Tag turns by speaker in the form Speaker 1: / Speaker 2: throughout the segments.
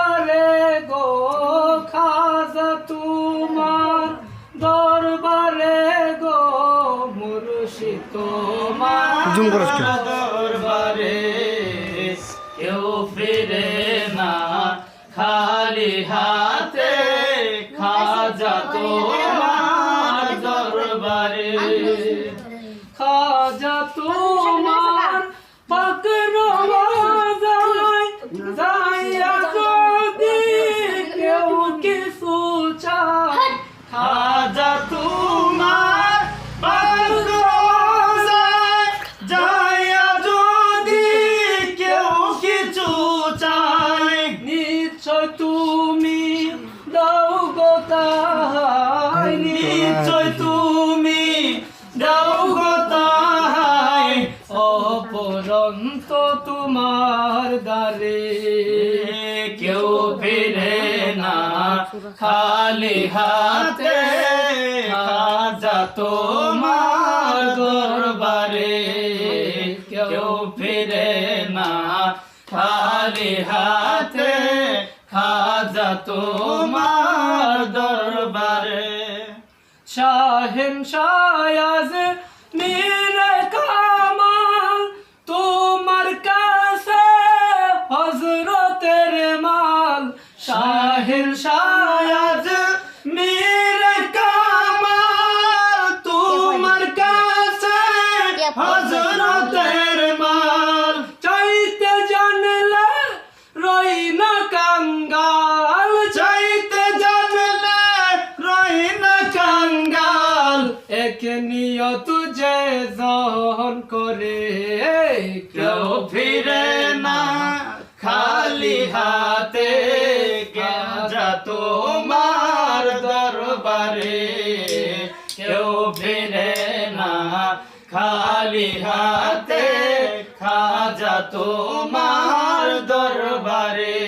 Speaker 1: দরবারে গো খাজা তোমার দরবারে গো মুরশি তোমার। দরবারে কেউ ফিরে না খালি হাতে খাজা তোমার দরবারে। নিশ্চয় তুমি দাও গো তাহাই নিশ্চয় তুমি দাও গো তাহাই অপরন্ত তোমার দ্বারে। কেউ ফিরে না খালি হাতে খাজা তোমার দরবারে। কেউ ফিরে না খালি হাতে খাজা তোমার দরবারে। শাহেন শায়াজ কেউ ফিরে না, খালি হাতে গাজা তোমার দরবারে। কেউ ফিরে না, খালি হাতে খাজা তোমার দরবারে।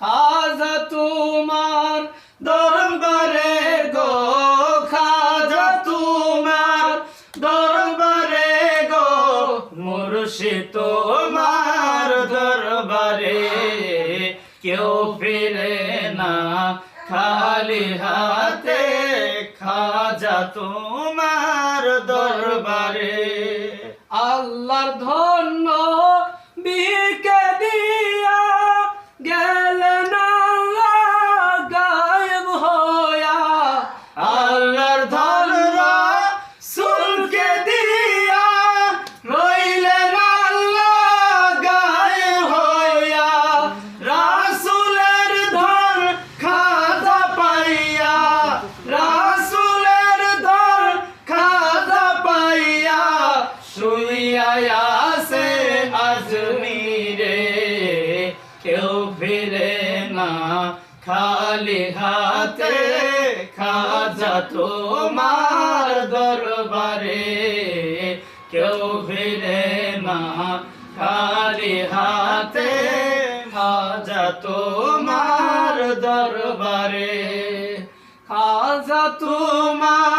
Speaker 1: খাজা তোমার মুর্শি তোমার দরবারে কেউ ফিরে না খালি হাতে খাজা তোমার দরবারে। আল্লাহর ধন্য খালি হাতে খাজা তোমার দরবারে। কেউ ফিরে না, খালি হাতে খাজা তোমার দরবারে। খাজা তোমার